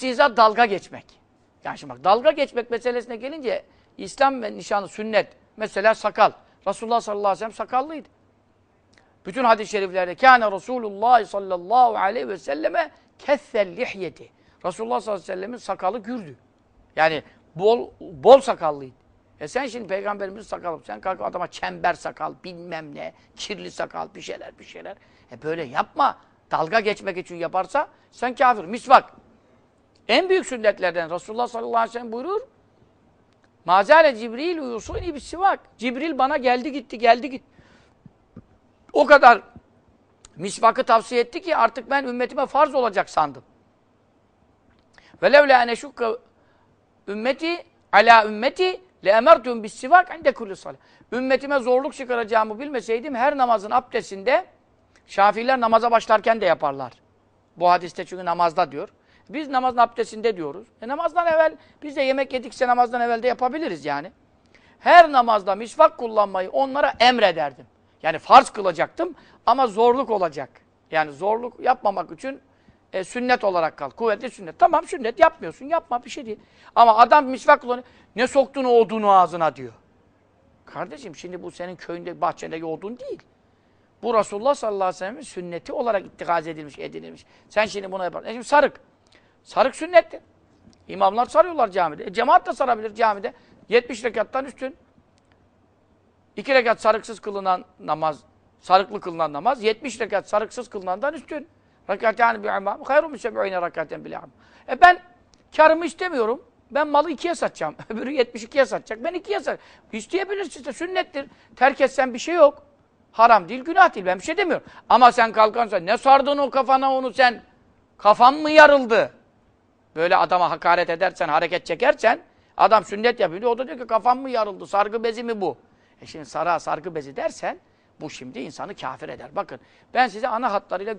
İstihza dalga geçmek. Yani şimdi bak dalga geçmek meselesine gelince İslam ve nişanı sünnet. Mesela sakal. Resulullah sallallahu aleyhi ve sellem sakallıydı. Bütün hadis-i şeriflerde kâne Resulullah sallallahu aleyhi ve selleme kessel lihyeti. Resulullah sallallahu aleyhi ve sellemin sakalı gürdü. Yani bol bol sakallıydı. E sen şimdi peygamberimiz sakalı, sen kalk adama çember sakal, bilmem ne, kirli sakal, bir şeyler bir şeyler. E böyle yapma. Dalga geçmek için yaparsa sen kafir. Misvak. En büyük sünnetlerden Resulullah sallallahu aleyhi ve sellem buyurur. Mazale Cibril uyusuni bir sivak. Cibril bana geldi gitti, geldi gitti. O kadar misvakı tavsiye etti ki artık ben ümmetime farz olacak sandım. Ve levla ene şukka ümmeti ala ümmeti le emertum bis sivak inde kulli salah. Ümmetime zorluk çıkaracağımı bilmeseydim her namazın abdestinde Şafiiler namaza başlarken de yaparlar. Bu hadiste çünkü namazda diyor. Biz namazın abdestinde diyoruz. E namazdan evvel biz de yemek yedikse namazdan evvel de yapabiliriz yani. Her namazda misvak kullanmayı onlara emrederdim. Yani farz kılacaktım ama zorluk olacak. Yani zorluk yapmamak için e, sünnet olarak kal. Kuvvetli sünnet. Tamam sünnet yapmıyorsun. Yapma bir şey değil. Ama adam misvak kullanıyor. Ne soktun o odunu ağzına diyor. Kardeşim şimdi bu senin köyünde bahçendeki odun değil. Bu Resulullah sallallahu aleyhi ve sellem'in sünneti olarak ittikaz edilmiş, edinilmiş. Sen şimdi buna yaparsın. E şimdi sarık. Sarık sünnettir. İmamlar sarıyorlar camide. E cemaat da sarabilir camide. 70 rekattan üstün. 2 rekat sarıksız kılınan namaz, sarıklı kılınan namaz, 70 rekat sarıksız kılınandan üstün. Rekatâni bi'imâm, hayrun müseb'ûne rekâten bil'am. E ben karımı istemiyorum. Ben malı ikiye satacağım. Öbürü 72'ye satacak. Ben ikiye satacağım. İsteyebilirsin işte sünnettir. Terk etsen bir şey yok. Haram değil, günah değil. Ben bir şey demiyorum. Ama sen kalkansan ne sardın o kafana onu sen? Kafan mı yarıldı? Böyle adama hakaret edersen, hareket çekersen, adam sünnet yapıyor. O da diyor ki kafam mı yarıldı, sargı bezi mi bu? E şimdi sara sargı bezi dersen, bu şimdi insanı kafir eder. Bakın ben size ana hatlarıyla